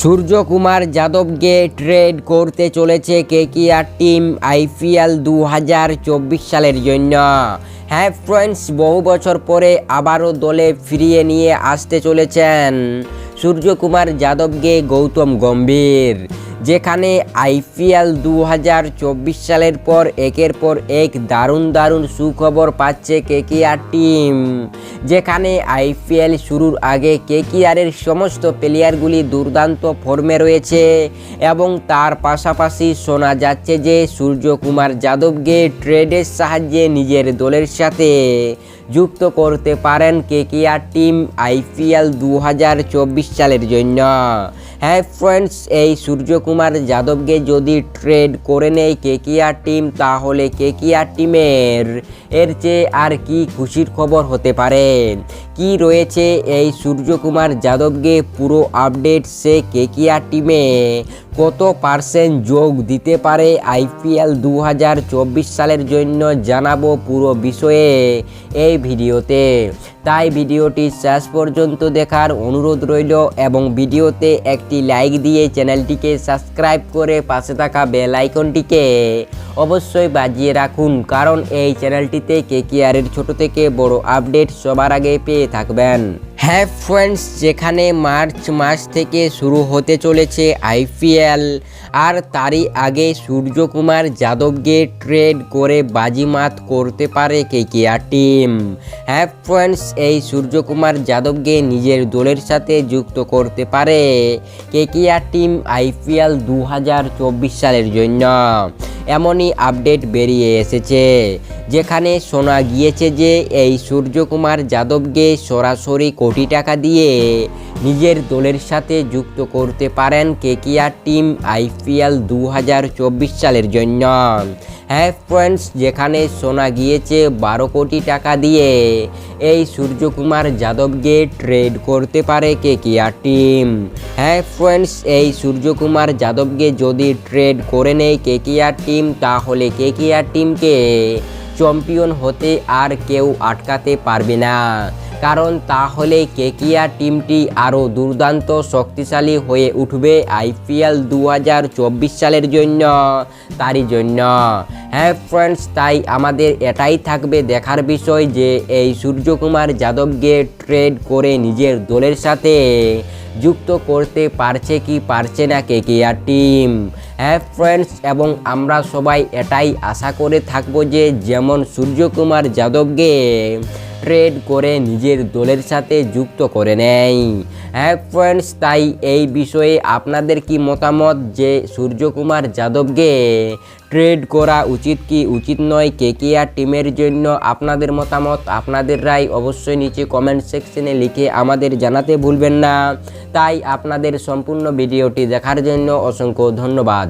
Suryakumar যাদবকে trade করতে চলেছে KKR team IPL দু হাজার চব্বিশ সালের জন্য। হ্যাঁ ফ্রেন্ডস, বহু বছর পরে আবারও দলে ফিরিয়ে নিয়ে আসতে চলেছেন সূর্যকুমার যাদবকে গৌতম গম্ভীর। যেখানে আইপিএল দু হাজার চব্বিশ সালের পর একের পর এক দারুণ দারুণ সুখবর পাচ্ছে কেকিআর টিম। যেখানে আইপিএল শুরুর আগে কেকিআরের সমস্ত প্লেয়ারগুলি দুর্দান্ত ফর্মে রয়েছে এবং তার পাশাপাশি শোনা যাচ্ছে যে সূর্যকুমার যাদবকে ট্রেডের সাহায্যে নিজের দলের সাথে যুক্ত করতে পারেন কেকিআর টিম আইপিএল দু হাজার চব্বিশ সালের জন্য। হ্যাঁ ফ্রেন্ডস, এই সূর্যকুমার যাদবকে যদি ট্রেড করে নেয় কেকিআর টিম তাহলে কেকিআর টিমের এর চেয়ে আর কি খুশির খবর হতে পারে? কি রয়েছে এই সূর্যকুমার যাদবকে পুরো আপডেট সে কেকিআর টিমে কত পার্সেন্ট যোগ দিতে পারে আইপিএল দু হাজার চব্বিশ সালের জন্য জানাব পুরো বিষয়ে এই ভিডিওতে। তাই ভিডিওটি শেষ পর্যন্ত দেখার অনুরোধ রইল এবং ভিডিওতে একটি লাইক দিয়ে চ্যানেলটিকে সাবস্ক্রাইব করে পাশে থাকা বেল আইকনটিকে অবশ্যই বাজিয়ে রাখুন, কারণ এই চ্যানেলটিতে কেকিআরের ছোট থেকে বড় আপডেট সবার আগে পেয়ে থাকবেন। হ্যাঁ ফ্রেন্ডস, যেখানে মার্চ মাস থেকে শুরু হতে চলেছে আইপিএল। আর তারই আগে সূর্যকুমার যাদবকে ট্রেড করে বাজিমাত করতে পারে কে কেকিআর টিম হ্যাঁ ফ্রেন্ডস, এই সূর্যকুমার যাদবকে নিজের দলের সাথে যুক্ত করতে পারে কে কেকিআর টিম আইপিএল দু হাজার চব্বিশ সালের জন্য। এমনই আপডেট বেরিয়ে এসেছে, যেখানে শোনা গিয়েছে যে এই সূর্যকুমার যাদবকে সরাসরি কোটি টাকা দিয়ে নিজের দলের সাথে যুক্ত করতে পারেন কেকিয়ার টিম আইপিএল দু হাজার চব্বিশ সালের জন্য। হ্যাঁ ফ্রেন্ডস, যেখানে শোনা গিয়েছে বারো কোটি টাকা দিয়ে। এই সূর্যকুমার যাদবকে ট্রেড করতে পারে কেকিআর টিম হ্যাঁ ফ্রেন্ডস, এই সূর্যকুমার যাদবকে যদি ট্রেড করে নেয় কেকিআর টিম তাহলে কেকিআর টিমকে চ্যাম্পিয়ন হতে আর কেউ আটকাতে পারবে না। কারণ তাহলে কেকিআর টিমটি আরও দুর্দান্ত শক্তিশালী হয়ে উঠবে আইপিএল দু হাজার চব্বিশ সালের জন্য, তারই জন্য। হ্যাঁ ফ্রেন্ডস তাই আমাদের এটাই থাকবে দেখার বিষয় যে এই সূর্যকুমার যাদবকে ট্রেড করে নিজের দলের সাথে যুক্ত করতে পারছে কি পারছে না কেকিআর টিম। হ্যাঁ ফ্রেন্ডস এবং আমরা সবাই এটাই আশা করে থাকব যে যেমন সূর্যকুমার যাদবকে ট্রেড করে নিজের দলের সাথে যুক্ত করে নেয়। হ্যাঁ ফ্রেন্ডস তাই এই বিষয়ে আপনাদের কি মতামত যে সূর্যকুমার যাদবকে ট্রেড করা উচিত কি উচিত নয়? কেকিআর টিমের জন্য আপনাদের মতামত? আপনাদের রায় অবশ্যই নিচে কমেন্ট সেকশনে লিখে আমাদের জানাতে ভুলবেন না। তাই আপনাদের সম্পূর্ণ ভিডিওটি দেখার জন্য অসংখ্য ধন্যবাদ।